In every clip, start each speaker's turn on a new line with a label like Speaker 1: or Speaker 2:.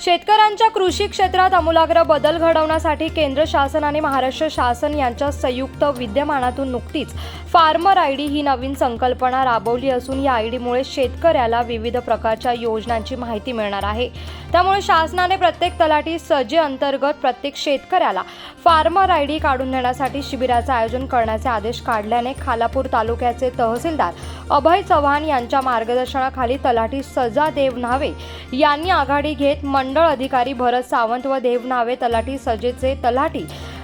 Speaker 1: शेतकऱ्यांच्या कृषी क्षेत्रात आमूलाग्र बदल घडवण्यासाठी केंद्र शासन आणि महाराष्ट्र शासन यांच्या संयुक्त विद्यमानातून नुकतीच फार्मर आय डी ही नवीन संकल्पना राबवली असून या आय डीमुळे शेतकऱ्याला विविध प्रकारच्या योजनांची माहिती मिळणार आहे. त्यामुळे शासनाने प्रत्येक तलाठी सजे अंतर्गत प्रत्येक शेतकऱ्याला फार्मर आय डी काढून देण्यासाठी शिबिराचे आयोजन करण्याचे आदेश काढल्याने खालापूर तालुक्याचे तहसीलदार अभय चव्हाण यांच्या मार्गदर्शनाखाली तलाठी सजा देवनावे यांनी आघाडी घेत मंडळ अधिकारी भरत सावंत व देवनावे तलाठी सजेचे तलाठी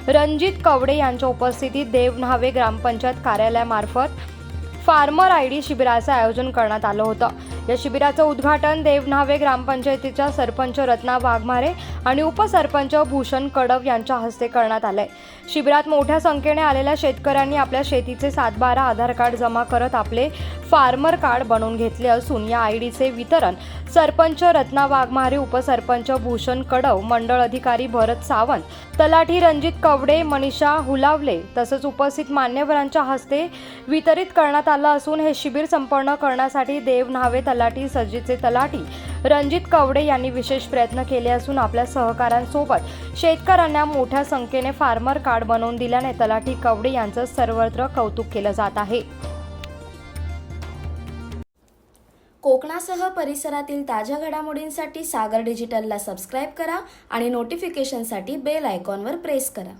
Speaker 1: रणजित कवडे यांच्या उपस्थितीत देवनावे ग्रामपंचायत कार्यालयामार्फत फार्मर आय डी शिबिराचं आयोजन करण्यात आलं होतं. या शिबिराचं उद्घाटन देवनावे ग्रामपंचायतीच्या सरपंच रत्ना वाघमारे आणि उपसरपंच भूषण कडव यांच्या हस्ते करण्यात आलंय. शिबिरात मोठ्या संख्येने आलेल्या शेतकऱ्यांनी आपल्या शेतीचे सातबारा आधार कार्ड जमा करत आपले फार्मर कार्ड बनवून घेतले असून या आय डीचे वितरण सरपंच रत्ना वाघमारे उपसरपंच भूषण कडव मंडळ अधिकारी भरत सावंत तलाठी रणजित कवडे मनीषा हुलावले तसंच उपस्थित मान्यवरांच्या हस्ते वितरित करण्यात आलं असून हे शिबिर संपन्न करण्यासाठी देव न्हावे तलाठी सजीचे तलाठी. रणजित कवडे यांनी विशेष प्रयत्न केले असून आपल्या सहकाऱ्यांसोबत शेतकऱ्यांना मोठ्या संख्येने फार्मर कार्ड बनवून दिल्याने तलाठी कवडे यांचं सर्वत्र कौतुक केलं जात आहे.
Speaker 2: कोकणासह परिसरातील ताज्या घडामोडींसाठी सागर डिजिटलला सबस्क्राईब करा आणि नोटिफिकेशनसाठी बेल आयकॉनवर प्रेस करा.